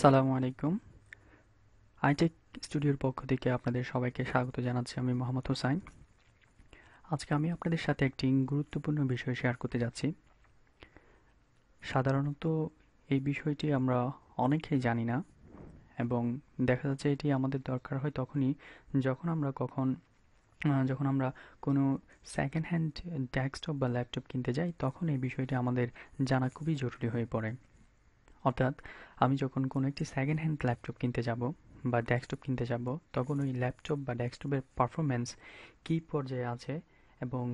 সালামু আলাইকুম। আইটেক স্টুডিওর পক্ষ থেকে আপনাদের সবাইকে স্বাগত জানাচ্ছি আমি মোহাম্মদ হোসাইন। আজকে আমি আপনাদের সাথে একটি গুরুত্বপূর্ণ বিষয় শেয়ার করতে যাচ্ছি। সাধারণত এই বিষয়টি আমরা অনেকেই জানি না এবং দেখা যাচ্ছে এটি আমাদের দরকার হয় তখনই যখন আমরা কখন যখন আমরা কোনো সেকেন্ড হ্যান্ড ডেস্কটপ বা ল্যাপটপ কিনতে যাই, তখন এই বিষয়টি আমাদের জানা খুবই জরুরি হয়ে পড়ে। অর্থাৎ আমি যখন কোনো একটি সেকেন্ড হ্যান্ড ল্যাপটপ কিনতে যাব বা ডেস্কটপ কিনতে যাব, তখন ওই ল্যাপটপ বা ডেস্কটপের পারফরমেন্স কী পর্যায়ে আছে এবং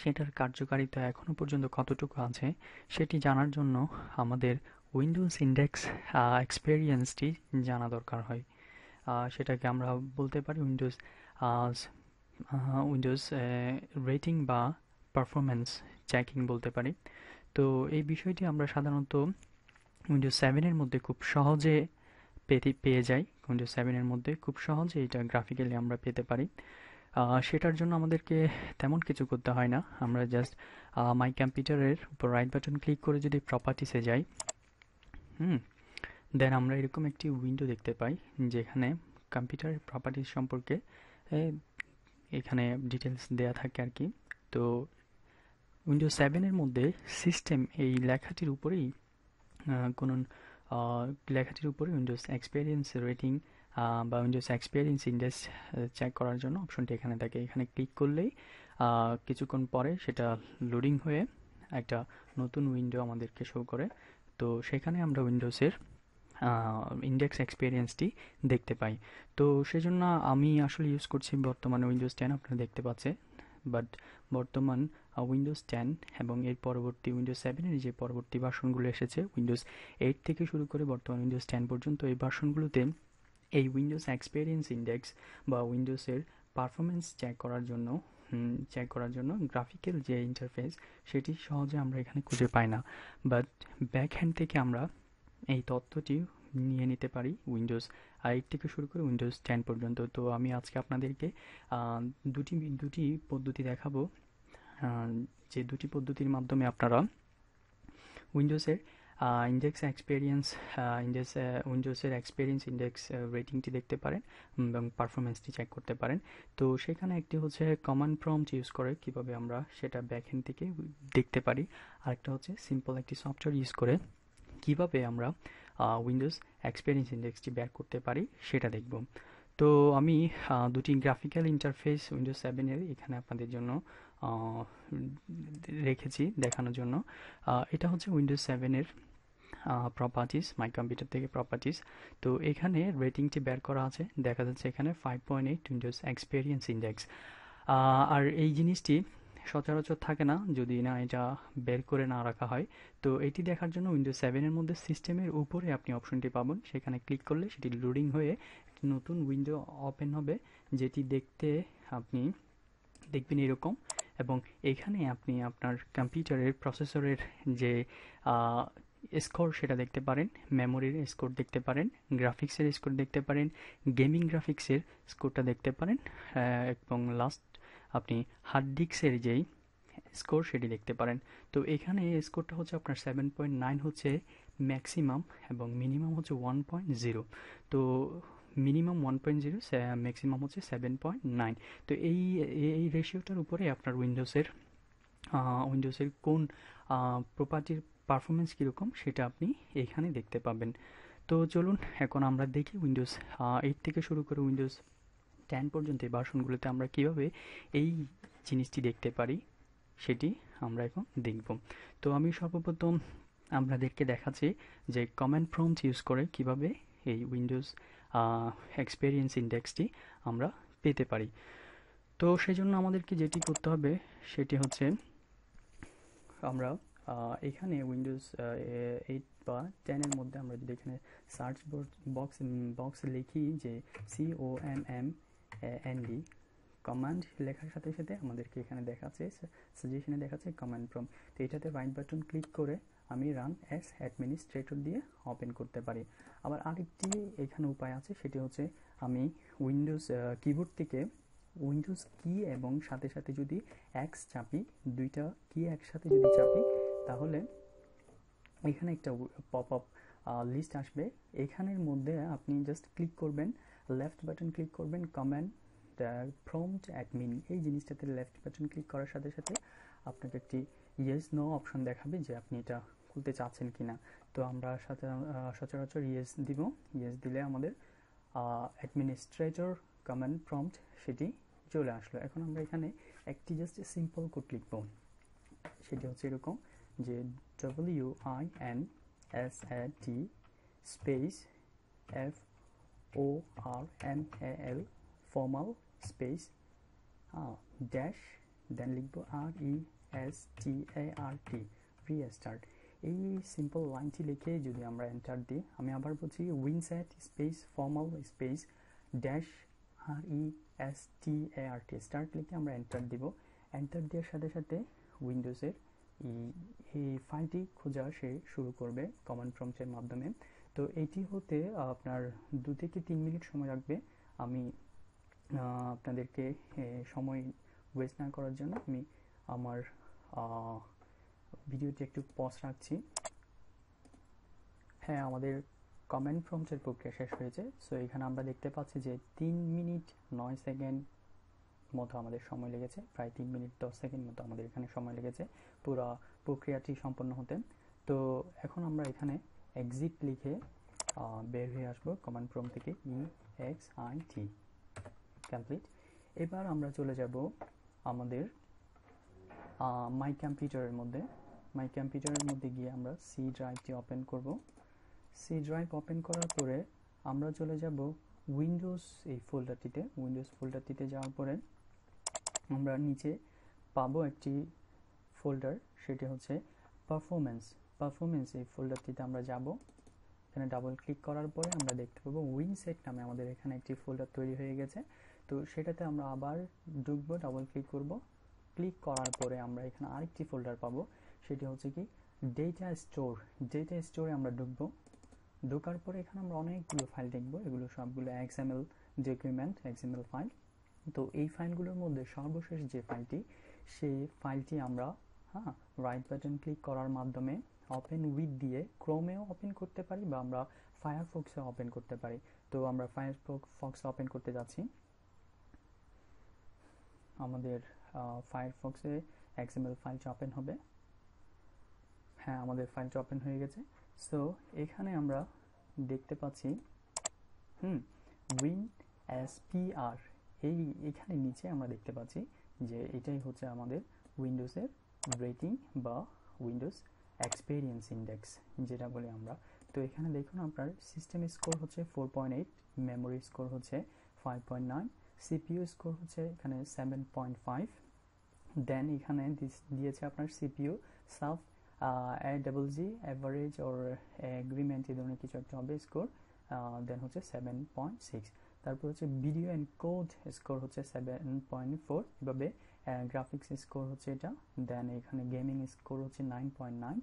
সেটার কার্যকারিতা এখনও পর্যন্ত কতটুকু আছে, সেটি জানার জন্য আমাদের উইন্ডোজ ইন্ডেক্স এক্সপেরিয়েন্সটি জানা দরকার হয়। সেটাকে আমরা বলতে পারি উইন্ডোজ উইন্ডোজ রেটিং বা পারফরমেন্স চেকিং বলতে পারি। তো এই বিষয়টি আমরা সাধারণত উইন্ডোজ সেভেনের মধ্যে খুব সহজে পেতে, পেয়ে যাই। উইন্ডোজ সেভেনের মধ্যে খুব সহজে এটা গ্রাফিক্যালি আমরা পেতে পারি। সেটার জন্য আমাদেরকে তেমন কিছু করতে হয় না। আমরা জাস্ট মাই কম্পিউটারের উপর রাইট বাটন ক্লিক করে যদি প্রপার্টিসে যাই, হুম দেন আমরা এরকম একটি উইন্ডো দেখতে পাই, যেখানে কম্পিউটারের প্রপার্টিস সম্পর্কে এখানে ডিটেলস দেয়া থাকে আর কি। তো উইন্ডোজ সেভেনের মধ্যে সিস্টেম এই লেখাটির উপরেই কোনো লেখাটির উপরে উইন্ডোজ এক্সপিরিয়েন্স রেটিং বা উইন্ডোজ এক্সপিরিয়েন্স ইন্ডেক্স চেক করার জন্য অপশনটি এখানে থাকে। এখানে ক্লিক করলেই কিছুক্ষণ পরে সেটা লোডিং হয়ে একটা নতুন উইন্ডো আমাদেরকে শো করে। তো সেখানে আমরা উইন্ডোজের ইন্ডেক্স এক্সপিরিয়েন্সটি দেখতে পাই। তো সেজন্য আমি আসলে ইউজ করছি বর্তমানে উইন্ডোজ টেন আপনারা দেখতে পাচ্ছে বাট বর্তমান উইন্ডোজ টেন এবং এর পরবর্তী উইন্ডোজ সেভেনের যে পরবর্তী ভার্সনগুলো এসেছে উইন্ডোজ এইট থেকে শুরু করে বর্তমান উইন্ডোজ টেন পর্যন্ত এই ভার্সনগুলোতে এই উইন্ডোজ এক্সপিরিয়েন্স ইন্ডেক্স বা উইন্ডোজের পারফরমেন্স চেক করার জন্য চেক করার জন্য গ্রাফিক্যাল যে ইন্টারফেস সেটি সহজে আমরা এখানে খুঁজে পাই না। বাট ব্যাক হ্যান্ড থেকে আমরা এই তথ্যটি নিয়ে নিতে পারি উইন্ডোজ এইট থেকে শুরু করে উইন্ডোজ টেন পর্যন্ত। তো আমি আজকে আপনাদেরকে দুটি দুটি পদ্ধতি দেখাবো। যে দুটি পদ্ধতির মাধ্যমে আপনারা উইন্ডোজের ইন্ডেক্স এক্সপিরিয়েন্স ইন্ডেক্স উইন্ডোজের এক্সপিরিয়েন্স ইন্ডেক্স রেটিংটি দেখতে পারেন এবং পারফরমেন্সটি চেক করতে পারেন। তো সেখানে একটি হচ্ছে কমন প্রম্পট ইউজ করে কীভাবে আমরা সেটা ব্যাকহ্যান্ড থেকে দেখতে পারি। আরেকটা হচ্ছে সিম্পল একটি সফটওয়্যার ইউজ করে কীভাবে আমরা উইন্ডোজ এক্সপিরিয়েন্স ইন্ডেক্সটি বের করতে পারি, সেটা দেখব। তো আমি দুটি গ্রাফিক্যাল ইন্টারফেস উইন্ডোজ সেভেনের এখানে আপনাদের জন্য রেখেছি দেখানোর জন্য। এটা হচ্ছে উইন্ডোজ সেভেনের প্রপার্টিস মাই কম্পিউটার থেকে প্রপার্টিস তো এখানে রেটিংটি বের করা আছে, দেখা যাচ্ছে এখানে five point eight Windows experience index আর এই জিনিসটি সচরাচর থাকে না যদি না এটা বের করে না রাখা হয়। তো এটি দেখার জন্য উইন্ডোজ সেভেনের মধ্যে সিস্টেমের উপরে আপনি অপশনটি পাবেন। সেখানে ক্লিক করলে সেটি লোডিং হয়ে একটি নতুন উইন্ডো ওপেন হবে, যেটি দেখতে আপনি দেখবেন এরকম। এবং এখানে আপনি আপনার কম্পিউটারের প্রসেসরের যে স্কোর সেটা দেখতে পারেন মেমোরির স্কোর দেখতে পারেন গ্রাফিক্সের স্কোর দেখতে পারেন গেমিং গ্রাফিক্সের স্কোরটা দেখতে পারেন এবং লাস্ট আপনি হার্ড ডিস্কের যেই স্কোর সেটি দেখতে পারেন। তো এখানে স্কোরটা হচ্ছে আপনার সেভেন পয়েন্ট নাইন হচ্ছে ম্যাক্সিমাম এবং মিনিমাম হচ্ছে ওয়ান পয়েন্ট জিরো তো minimum one point zero maximum হচ্ছে সেভেন পয়েন্ট নাইন তো এই এই রেশিওটার উপরে আপনার উইন্ডোজের উইন্ডোজের কোন প্রপার্টির পারফরমেন্স কীরকম সেটা আপনি এখানে দেখতে পাবেন। তো চলুন, এখন আমরা দেখি উইন্ডোজ এইট থেকে শুরু করে উইন্ডোজ টেন পর্যন্ত এই ভার্সনগুলোতে আমরা কীভাবে এই জিনিসটি দেখতে পারি, সেটি আমরা এখন দেখব। তো আমি সর্বপ্রথম আপনাদেরকে দেখাচ্ছি যে কমেন্ট প্রম্পট ইউজ করে কীভাবে এই উইন্ডোজ এক্সপিরিয়েন্স ইন্ডেক্সটি আমরা পেতে পারি। তো সেই জন্য আমাদেরকে যেটি করতে হবে, সেটি হচ্ছে আমরা এখানে উইন্ডোজ এইট বা টেনের মধ্যে আমরা যদি এখানে সার্চ বক্স বক্স লিখি যে C O M M N D command লেখার সাথে সাথে আমাদেরকে এখানে দেখাচ্ছে সাজেশনে দেখাচ্ছে কমান্ড প্রম তো এটাতে রাইট বাটন ক্লিক করে আমি রান এস অ্যাডমিনিস্ট্রেটর দিয়ে ওপেন করতে পারি। আবার আরেকটি এখানে উপায় আছে, সেটি হচ্ছে আমি উইন্ডোজ কিবোর্ড থেকে উইন্ডোজ কি এবং সাথে সাথে যদি এক্স চাপি, দুইটা কি একসাথে যদি চাপি, তাহলে এখানে একটা পপ আপ লিস্ট আসবে। এখানের মধ্যে আপনি জাস্ট ক্লিক করবেন লেফট বাটন ক্লিক করবেন কমেন্ট প্রম্পট অ্যাডমিন এই জিনিসটাতে লেফট বাটন ক্লিক করার সাথে সাথে আপনাকে একটি ইয়েস নো অপশন দেখাবে যে আপনি এটা খুলতে চাচ্ছেন কি না তো আমরা সচরাচর ইয়েস দিব। ইয়েস দিলে আমাদের অ্যাডমিনিস্ট্রেটর কমেন্ট প্রম্পট সেটি চলে আসলো। এখন আমরা এখানে একটি জাস্ট সিম্পল কোড লিখব। সেটি হচ্ছে এরকম যে W I N S A T space F O R M A L formal space dash then লিখব R E S T A R T restart এই সিম্পল লাইনটি লিখে যদি আমরা এন্টার দিই, আমি আবার বলছি winsat space formal space dash R E S T A R T start লিখে আমরা এন্টার দিব। এন্টার দেওয়ার সাথে সাথে উইন্ডোজের এই ফাইলটি খোঁজা সে শুরু করবে কমান্ড প্রম্পটের মাধ্যমে। তো এটি হতে আপনার দু থেকে তিন মিনিট সময় লাগবে। আমি আপনাদেরকে সময় ওয়েস্ট না করার জন্য আমি আমার ভিডিওটি একটু পজ রাখছি। হ্যাঁ আমাদের কমেন্ট প্রম্পটের প্রক্রিয়া শেষ হয়েছে। সো এখানে আমরা দেখতে পাচ্ছি যে তিন মিনিট নয় সেকেন্ড মতো আমাদের সময় লেগেছে। প্রায় তিন মিনিট দশ সেকেন্ড মতো আমাদের এখানে সময় লেগেছে। পুরো প্রক্রিয়াটি সম্পন্ন হতে। তো এখন আমরা এখানে এক্সিট লিখে বের হয়ে আসব কমান্ড প্রম থেকে E X I T complete এবার আমরা চলে যাব আমাদের মাই কম্পিউটারের মধ্যে। মাই কম্পিউটারের মধ্যে গিয়ে আমরা সি ড্রাইভটি ওপেন করব। সি ড্রাইভ ওপেন করার পরে আমরা চলে যাব উইন্ডোজ এই ফোল্ডারটিতে উইন্ডোজ ফোল্ডারটিতে যাওয়ার পরে আমরা নিচে পাবো একটি ফোল্ডার সেটি হচ্ছে পারফরমেন্স পারফরমেন্স এই ফোল্ডারটিতে আমরা যাব। এখানে ডাবল ক্লিক করার পরে আমরা দেখতে পাবো উইনসেট নামে আমাদের এখানে একটি ফোল্ডার তৈরি হয়ে গেছে। তো সেটাতে আমরা আবার ঢুকবো ডাবল ক্লিক করব। ক্লিক করার পরে আমরা এখানে আরেকটি ফোল্ডার পাবো। সেটি হচ্ছে কি ডেটা স্টোর ডেটা স্টোরে আমরা ঢুকবো। ঢোকার পরে এখানে আমরা অনেকগুলো ফাইল দেখব। এগুলো সবগুলো এক্সএমএল ডকুমেন্ট এক্সএমএল ফাইল তো এই ফাইলগুলোর মধ্যে সর্বশেষ যে ফাইলটি সেই ফাইলটি আমরা হ্যাঁ রাইট বাটন ক্লিক করার মাধ্যমে ওপেন উইথ দিয়ে ক্রোমেও ওপেন করতে পারি বা আমরা ফায়ারফক্সে ওপেন করতে পারি। তো আমরা ফায়ারফক্স ওপেন করতে যাচ্ছি। আমাদের ফায়ারফক্সে এক্সএমএল ফাইলটা ওপেন হবে। হ্যাঁ আমাদের ফাইলটা ওপেন হয়ে গেছে। সো এখানে আমরা দেখতে পাচ্ছি, হুম উইন এস পি আর এই, এখানে নিচে আমরা দেখতে পাচ্ছি যে এটাই হচ্ছে আমাদের উইন্ডোজের রেটিং বা উইন্ডোজ এক্সপেরিয়েন্স ইন্ডেক্স যেটা বলি আমরা। তো এখানে দেখুন আপনার সিস্টেম স্কোর হচ্ছে four point eight memory score হচ্ছে five point nine CPU score হচ্ছে এখানে সেভেন পয়েন্ট ফাইভ দেন এখানে দিয়েছে আপনার সিপিইউ সাফ A double G average or agreement এই ধরনের কিছু একটা হবে স্কোর দেন হচ্ছে সেভেন পয়েন্ট সিক্স তারপর হচ্ছে ভিডিও অ্যান্ড কোড স্কোর হচ্ছে সেভেন পয়েন্ট ফোর এভাবে গ্রাফিক্স স্কোর হচ্ছে এটা দেন এখানে গেমিং স্কোর হচ্ছে নাইন পয়েন্ট নাইন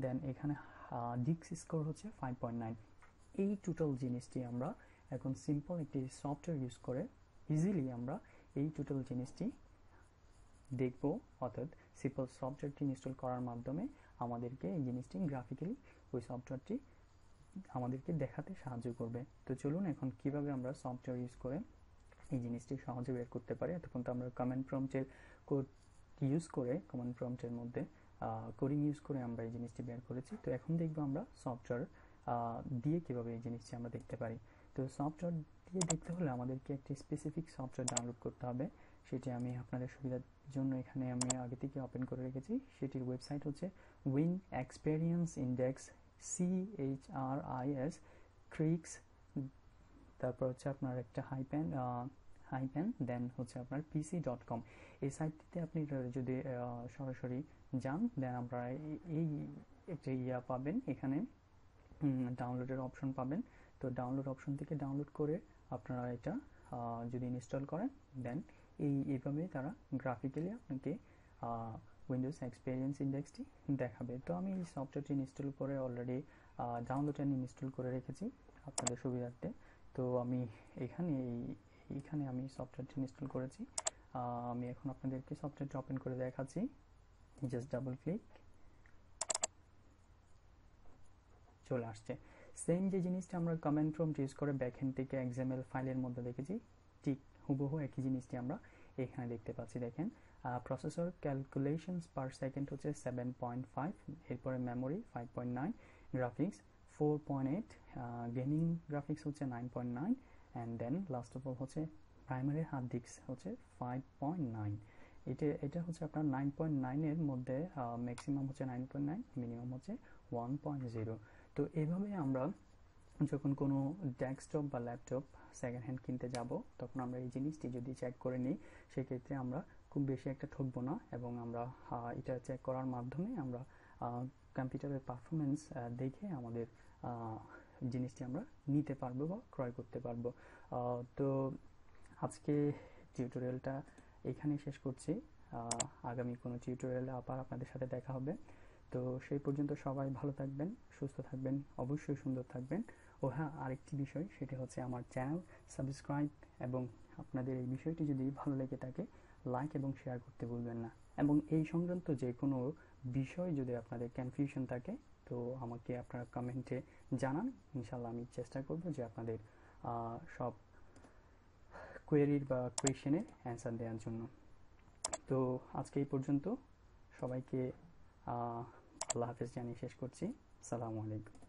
দেন এখানে ডিক্স স্কোর হচ্ছে ফাইভ পয়েন্ট নাইন এই টোটাল জিনিসটি আমরা এখন সিম্পল একটি সফটওয়্যার ইউজ করে ইজিলি আমরা এই টোটাল জিনিসটি দেখব, অর্থাৎ সিম্পল সফটওয়্যারটি ইনস্টল করার মাধ্যমে আমাদেরকে এই জিনিসটি গ্রাফিক্যালি ওই সফটওয়্যারটি আমাদেরকে দেখাতে সাহায্য করবে। তো চলুন এখন কীভাবে আমরা সফটওয়্যার ইউজ করে এই জিনিসটি সহজে বের করতে পারি। এতক্ষণ তো আমরা কমেন্ট প্রম্পটের কোড ইউজ করে কমেন্ট প্রম্পটের মধ্যে কোডিং ইউজ করে আমরা এই জিনিসটি বের করেছি। তো এখন দেখব আমরা সফটওয়্যার দিয়ে কীভাবে এই জিনিসটি আমরা দেখতে পারি। তো সফটওয়্যার দিয়ে দেখতে হলে আমাদেরকে একটি স্পেসিফিক সফটওয়্যার ডাউনলোড করতে হবে। সেটি আমি আপনাদের সুবিধার জন্য এখানে আমি আগে থেকে ওপেন করে রেখেছি। সেটির ওয়েবসাইট হচ্ছে win experience index C H R I S ক্রিক্স তারপর হচ্ছে আপনার একটা হাইপ্যান হাইপ্যান দেন হচ্ছে আপনার পিসি ডট কম এই সাইটটিতে আপনি যদি সরাসরি যান দেন আপনারা এই একটা ইয়া পাবেন, এখানে ডাউনলোডের অপশন পাবেন। তো ডাউনলোড অপশন থেকে ডাউনলোড করে আপনারা এটা যদি ইনস্টল করেন দেন এই, এইভাবে তারা গ্রাফিক্যালি আপনাকে উইন্ডোজ এক্সপিরিয়েন্স ইন্ডেক্সটি দেখাবে। তো আমি এই সফটওয়্যারটি ইনস্টল করে অলরেডি ডাউনলোড অ্যান্ড ইনস্টল করে রেখেছি আপনাদের সুবিধার্থে। তো আমি এখানে এই, এইখানে আমি সফটওয়্যারটি ইনস্টল করেছি। আমি এখন আপনাদেরকে সফটওয়্যারটি ওপেন করে দেখাচ্ছি। জাস্ট ডাবল ক্লিক চলে আসছে। সেম যে জিনিসটা আমরা কমেন্ট প্রম্পট ইউজ করে ব্যাকহ্যান্ড থেকে এক্সামেল ফাইলের মধ্যে দেখেছি, ঠিক হুবহু একই জিনিসটি আমরা এখানে দেখতে পাচ্ছি, দেখেন প্রসেসর ক্যালকুলেশনস পার সেকেন্ড হচ্ছে সেভেন পয়েন্ট ফাইভ এরপরে memory five point nine graphics four point eight gaming graphics হচ্ছে nine point nine and then last of all হচ্ছে প্রাইমারি হার্ড ডিস্ক হচ্ছে ফাইভ পয়েন্ট নাইন এটা এটা হচ্ছে আপনার nine point নাইনের মধ্যে ম্যাক্সিমাম হচ্ছে নাইন পয়েন্ট নাইন মিনিমাম হচ্ছে ওয়ান পয়েন্ট জিরো তো এভাবে আমরা যখন কোনো ডেস্কটপ বা ল্যাপটপ সেকেন্ড হ্যান্ড কিনতে যাব, তখন আমরা এই জিনিসটি যদি চেক করে নিই, সেক্ষেত্রে আমরা খুব বেশি একটা ঠকবো না এবং আমরা এটা চেক করার মাধ্যমে আমরা কম্পিউটারের পারফরমেন্স দেখে আমাদের জিনিসটি আমরা নিতে পারব বা ক্রয় করতে পারব। তো আজকে টিউটোরিয়ালটা এখানেই শেষ করছি। আগামী কোনো টিউটোরিয়ালে আবার আপনাদের সাথে দেখা হবে। তো সেই পর্যন্ত সবাই ভালো থাকবেন, সুস্থ থাকবেন, অবশ্যই সুন্দর থাকবেন। ও হ্যাঁ আরেকটি বিষয়, সেটি হচ্ছে আমার চ্যানেল সাবস্ক্রাইব এবং আপনাদের এই বিষয়টি যদি ভালো লেগে থাকে লাইক এবং শেয়ার করতে ভুলবেন না। এবং এই সংক্রান্ত যে কোনো বিষয় যদি আপনাদের কনফিউশন থাকে, তো আমাকে আপনারা কমেন্টে জানান। ইনশাল্লাহ আমি চেষ্টা করব যে আপনাদের সব কোয়েরির বা কোয়েশনের অ্যান্সার দেওয়ার জন্য। তো আজকে এই পর্যন্ত সবাইকে আল্লাহ হাফেজ জানিয়ে শেষ করছি। সালামু আলাইকুম।